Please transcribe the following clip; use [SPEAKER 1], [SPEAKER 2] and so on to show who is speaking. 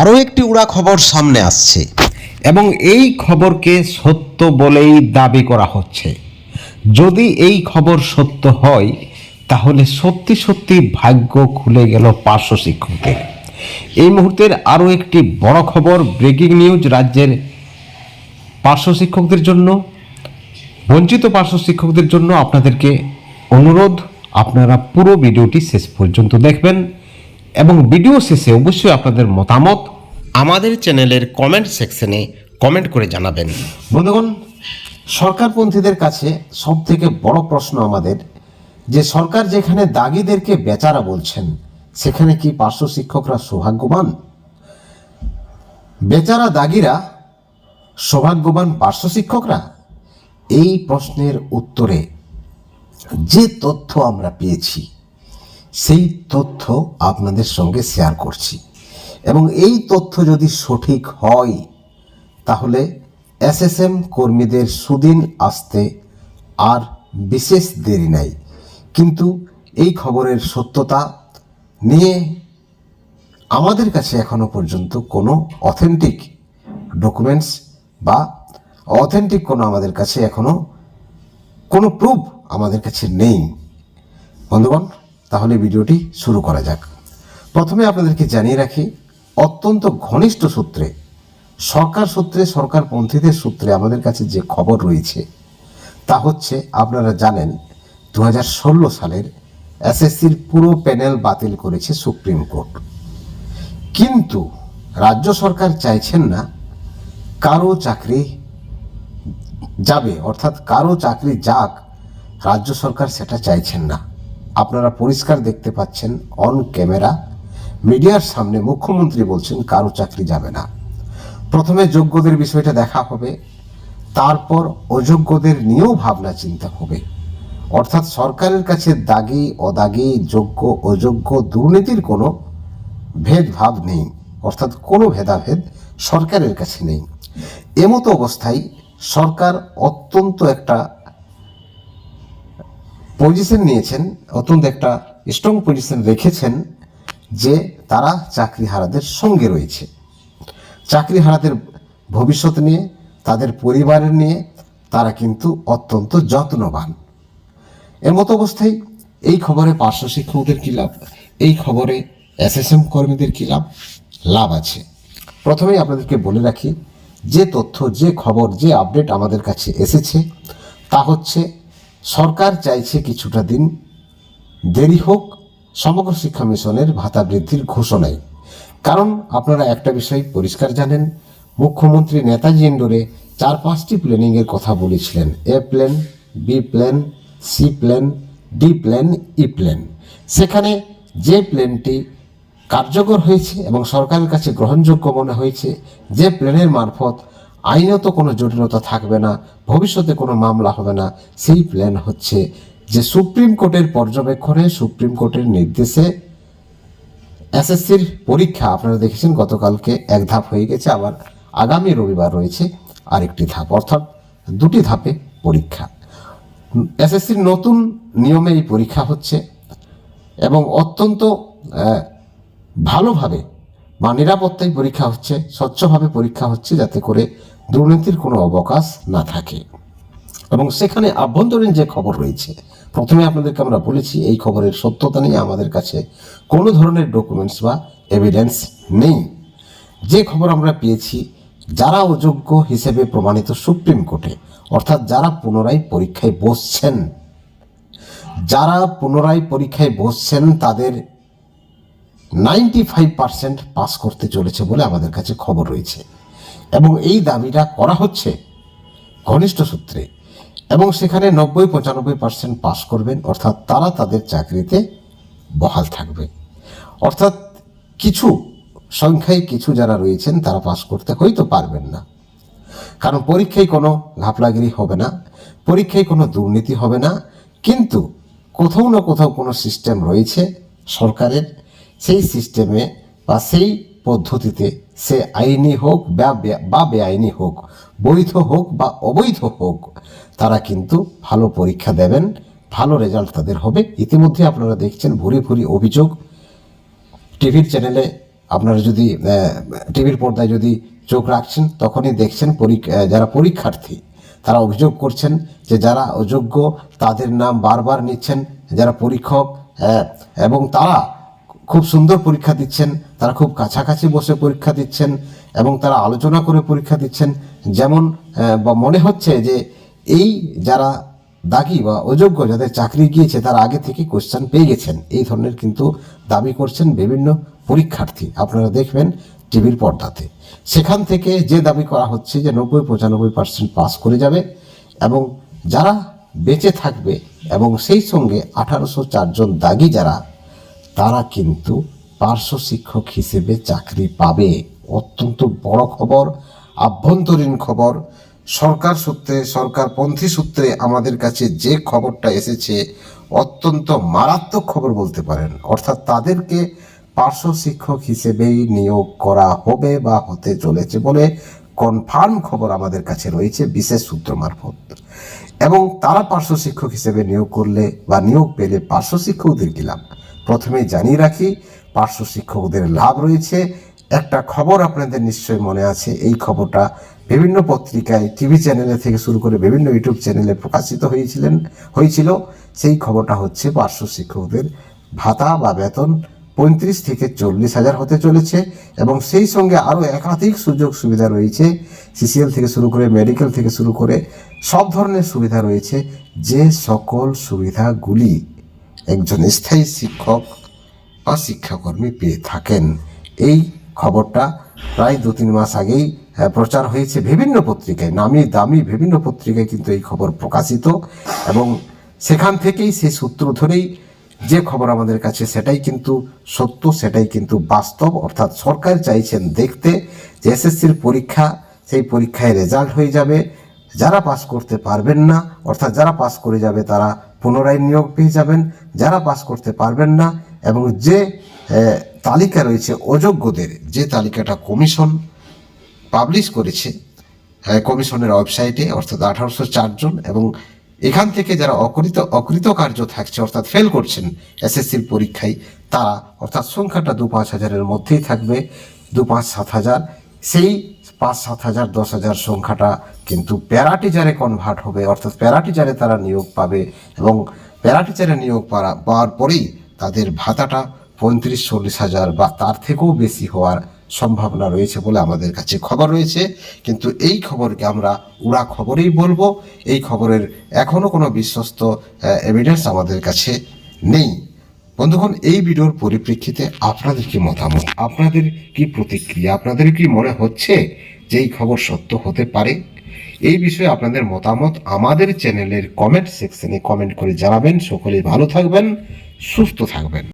[SPEAKER 1] আরও একটি উড়া খবর সামনে আসছে।
[SPEAKER 2] এবং এই খবরকে সত্য বলেই দাবি করা হচ্ছে। যদি এই খবর সত্য হয়, তাহলে সত্যি সত্যি ভাগ্য খুলে গেল পার্শ্ব শিক্ষকদের এই মুহূর্তের আরও একটি বড় খবর ব্রেকিং নিউজ রাজ্যের পার্শ্ব শিক্ষকদের জন্য। বঞ্চিত পার্শ্ব শিক্ষকদের জন্য আপনাদেরকে অনুরোধ, আপনারা পুরো ভিডিওটি শেষ পর্যন্ত দেখবেন। এবং ভিডিও শেষে অবশ্যই আপনাদের মতামত
[SPEAKER 1] আমাদের চ্যানেলের কমেন্ট সেকশনে কমেন্ট করে জানাবেন।
[SPEAKER 2] বন্ধুগণ, সরকারপন্থীদের কাছে সব থেকে বড় প্রশ্ন আমাদের, যে সরকার যেখানে দাগিদেরকে বেচারা বলছেন, সেখানে কি পার্শ্ব শিক্ষকরা সৌভাগ্যবান? বেচারা দাগিরা সৌভাগ্যবান পার্শ্ব শিক্ষকরা? এই প্রশ্নের উত্তরে যে তথ্য আমরা পেয়েছি সেই তথ্য আপনাদের সঙ্গে শেয়ার করছি। এবং এই তথ্য যদি সঠিক হয়, তাহলে এসএসএম কর্মীদের সুদিন আসতে আর বিশেষ দেরি নাই। কিন্তু এই খবরের সত্যতা নিয়ে আমাদের কাছে এখনও পর্যন্ত কোনো অথেন্টিক ডকুমেন্টস বা অথেন্টিক কোনো আমাদের কাছে এখনও কোনো প্রুফ আমাদের কাছে নেই। বন্ধুগণ তাহলে ভিডিওটি শুরু করা যাক। প্রথমে আপনাদেরকে জানিয়ে রাখি, অত্যন্ত ঘনিষ্ঠ সূত্রে, সরকার সূত্রে সরকারপন্থীদের সূত্রে আমাদের কাছে যে খবর রয়েছে, তা হচ্ছে আপনারা জানেন দু হাজার ষোলো সালের এসএসসির পুরো প্যানেল বাতিল করেছে সুপ্রিম কোর্ট। কিন্তু রাজ্য সরকার চাইছেন না কারও চাকরি যাবে, অর্থাৎ কারও চাকরি যাক, রাজ্য সরকার সেটা চাইছেন না। আপনারা পরিষ্কার দেখতে পাচ্ছেন অন ক্যামেরা মিডিয়ার সামনে মুখ্যমন্ত্রী বলছেন কারও চাকরি যাবে না। প্রথমে যোগ্যদের বিষয়টা দেখা হবে, তারপর অযোগ্যদের নিয়েও ভাবনা চিন্তা হবে। অর্থাৎ সরকারের কাছে দাগি, অদাগি, যোগ্য, অযোগ্য দুর্নীতির কোনো ভেদভাব নেই। অর্থাৎ কোনো ভেদাভেদ সরকারের কাছে নেই। এমতো অবস্থায় সরকার অত্যন্ত একটা পজিশন নিয়েছেন অত্যন্ত একটা স্ট্রং পজিশন রেখেছেন যে তারা চাকরিহারাদের সঙ্গে রয়েছে। চাকরিহারাদের ভবিষ্যৎ নিয়ে, তাদের পরিবারের নিয়ে তারা কিন্তু অত্যন্ত যত্নবান। এর মতো অবস্থায় এই খবরে পার্শ্ব শিক্ষকদের কী লাভ? এই খবরে এসএসএম কর্মীদের কী লাভ? লাভ আছে। প্রথমেই আপনাদেরকে বলে রাখি, যে তথ্য, যে খবর, যে আপডেট আমাদের কাছে এসেছে, তা হচ্ছে সরকার চাইছে কিছুটা দিন দেরি হোক সমগ্র শিক্ষা মিশনের ভাতা বৃদ্ধির ঘোষণায়। কারণ আপনারা একটা বিষয় পরিষ্কার জানেন, মুখ্যমন্ত্রী নেতাজি ইন্ডোরে চার পাঁচটি প্ল্যানিংয়ের কথা বলেছিলেন। A plan, B plan, C plan, D plan, E plan. সেখানে যে প্ল্যানটি কার্যকর হয়েছে এবং সরকারের কাছে গ্রহণযোগ্য মনে হয়েছে, যে প্ল্যানের মারফত আইনত কোনো জটিলতা থাকবে না, ভবিষ্যতে কোনো মামলা হবে না। সেই প্ল্যান হচ্ছে যে সুপ্রিম কোর্টের পর্যবেক্ষণে, সুপ্রিম কোর্টের নির্দেশে এসএসসির পরীক্ষা, আপনারা দেখেছেন গতকালকে এক ধাপ হয়ে গেছে, আবার আগামী রবিবার রয়েছে আরেকটি ধাপ, অর্থাৎ দুটি ধাপে পরীক্ষা। এসএসসির নতুন নিয়মে এই পরীক্ষা হচ্ছে এবং অত্যন্ত ভালোভাবে বা নিরাপত্তায় পরীক্ষা হচ্ছে, স্বচ্ছভাবে পরীক্ষা হচ্ছে, যাতে করে দুর্নীতির কোনো অবকাশ না থাকে। এবং সেখানে আভ্যন্তরীণ যে খবর রয়েছে, প্রথমে আপনাদেরকে আমরা বলেছি, এই খবরের সত্যতা নিয়ে আমাদের কাছে কোনো ধরনের ডকুমেন্টস বা এভিডেন্স নেই। যে খবর আমরা পেয়েছি, যারা অযোগ্য হিসেবে প্রমাণিত সুপ্রিম কোর্টে, অর্থাৎ যারা পুনরায় পরীক্ষায় বসছেন, যারা পুনরায় পরীক্ষায় বসছেন, তাদের নাইনটি ফাইভ পার্সেন্ট পাস করতে চলেছে বলে আমাদের কাছে খবর রয়েছে। এবং এই দাবিটা করা হচ্ছে ঘনিষ্ঠ সূত্রে। এবং সেখানে নব্বই পঁচানব্বই পার্সেন্ট পাস করবেন, অর্থাৎ তারা তাদের চাকরিতে বহাল থাকবে। অর্থাৎ কিছু সংখ্যায় কিছু যারা রয়েছেন, তারা পাস করতে হয়তো পারবেন না। কারণ পরীক্ষায় কোনো ঘাপলাগিরি হবে না, পরীক্ষায় কোনো দুর্নীতি হবে না, কিন্তু কোথাও না কোথাও কোনো সিস্টেম রয়েছে সরকারের। সেই সিস্টেমে বা সেই পদ্ধতিতে সে আইনি হোক বা বেআইনি হোক, বৈধ হোক বা অবৈধ হোক, তারা কিন্তু ভালো পরীক্ষা দেবেন, ভালো রেজাল্ট তাদের হবে। ইতিমধ্যে আপনারা দেখছেন ভুরি ভুরি অভিযোগ। টিভির চ্যানেলে আপনারা যদি টিভির পর্দায় যদি চোখ রাখছেন, তখনই দেখছেন পরীক্ষা যারা পরীক্ষার্থী, তারা অভিযোগ করছেন যে যারা অযোগ্য তাদের নাম বারবার নিচ্ছেন, যারা পরীক্ষক এবং তারা খুব সুন্দর পরীক্ষা দিচ্ছেন, তারা খুব কাছাকাছি বসে পরীক্ষা দিচ্ছেন এবং তারা আলোচনা করে পরীক্ষা দিচ্ছেন। যেমন বা মনে হচ্ছে যে এই যারা দাগি বা অযোগ্য যাদের চাকরি গিয়েছে, তারা আগে থেকে কোশ্চেন পেয়ে গেছেন। এই ধরনের কিন্তু দাবি করছেন বিভিন্ন পরীক্ষার্থী। আপনারা দেখবেন টিভির পর্দাতে। সেখান থেকে যে দাবি করা হচ্ছে যে নব্বই, পঁচানব্বই পার্সেন্ট পাস করে যাবে এবং যারা বেঁচে থাকবে এবং সেই সঙ্গে আঠারোশো চারজন দাগি যারা তারা কিন্তু পার্শ্ব শিক্ষক হিসেবে চাকরি পাবে। অত্যন্ত বড় খবর, আভ্যন্তরীণ খবর। সরকার সূত্রে, সরকারপন্থী সূত্রে আমাদের কাছে যে খবরটা এসেছে, অত্যন্ত মারাত্মক খবর বলতে পারেন। অর্থাৎ তাদেরকে পার্শ্ব শিক্ষক হিসেবেই নিয়োগ করা হবে বা হতে চলেছে বলে কনফার্ম খবর আমাদের কাছে রয়েছে বিশেষ সূত্র মারফত। এবং তারা পার্শ্ব শিক্ষক হিসেবে নিয়োগ করলে বা নিয়োগ পেলে পার্শ্ব শিক্ষকদের কি লাভ। প্রথমে জানিয়ে রাখি, পার্শ্ব শিক্ষকদের লাভ রয়েছে। একটা খবর আপনাদের নিশ্চয়ই মনে আছে, এই খবরটা বিভিন্ন পত্রিকায়, টিভি চ্যানেলে থেকে শুরু করে বিভিন্ন ইউটিউব চ্যানেলে প্রকাশিত হয়েছিলেন, হয়েছিল। সেই খবরটা হচ্ছে পার্শ্ব শিক্ষকদের ভাতা বা বেতন পঁয়ত্রিশ থেকে চল্লিশ হাজার হতে চলেছে এবং সেই সঙ্গে আরও একাধিক সুযোগ সুবিধা রয়েছে। সিসিএল থেকে শুরু করে মেডিকেল থেকে শুরু করে সব ধরনের সুবিধা রয়েছে। যে সকল সুবিধাগুলি একজন স্থায়ী শিক্ষক বা শিক্ষাকর্মী পেয়ে থাকেন। এই খবরটা প্রায় দু তিন মাস আগেই প্রচার হয়েছে বিভিন্ন পত্রিকায়। নামি দামি বিভিন্ন পত্রিকায় কিন্তু এই খবর প্রকাশিত এবং সেখান থেকেই সেই সূত্র ধরেই যে খবর আমাদের কাছে, সেটাই কিন্তু সত্য, সেটাই কিন্তু বাস্তব। অর্থাৎ সরকার চাইছেন দেখতে যে এসএসসির পরীক্ষা, সেই পরীক্ষায় রেজাল্ট হয়ে যাবে। যারা পাস করতে পারবেন না, অর্থাৎ যারা পাস করে যাবে, তারা পুনরায় নিয়োগ পেয়ে যাবেন, যারা পাস করতে পারবেন না এবং যে তালিকা রয়েছে অযোগ্যদের, যে তালিকাটা কমিশন পাবলিশ করেছে কমিশনের ওয়েবসাইটে, অর্থাৎ আঠারোশো চারজন এবং এখান থেকে যারা অকৃত, অকৃতকার্য থাকছে, অর্থাৎ ফেল করছেন এসএসসির পরীক্ষায়, তারা, অর্থাৎ সংখ্যাটা দু পাঁচ হাজারের মধ্যেই থাকবে, দু পাঁচ সাত হাজার। সেই পাঁচ, সাত হাজার, দশ হাজার সংখ্যাটা কিন্তু প্যারা টিচারে কনভার্ট হবে। অর্থাৎ প্যারা টিচারে তারা নিয়োগ পাবে এবং প্যারা টিচারে নিয়োগ পাওয়া- পাওয়ার পরেই তাদের ভাতাটা পঁয়ত্রিশ, চল্লিশ হাজার বা তার থেকেও বেশি হওয়ার সম্ভাবনা রয়েছে বলে আমাদের কাছে খবর রয়েছে। কিন্তু এই খবরকে আমরা উড়া খবরেই বলব। এই খবরের এখনও কোনো বিশ্বস্ত এভিডেন্স আমাদের কাছে নেই। বন্ধুগণ, এই ভিডিওর পরিপ্রেক্ষিতে আপনাদের কি মতামত? আপনাদের কি প্রতিক্রিয়া? আপনাদের কি মনে হচ্ছে যে এই খবর সত্য হতে পারে? এই বিষয়ে আপনাদের মতামত আমাদের চ্যানেলের কমেন্ট সেকশনে কমেন্ট করে জানাবেন। সকলে ভালো থাকবেন, সুস্থ থাকবেন।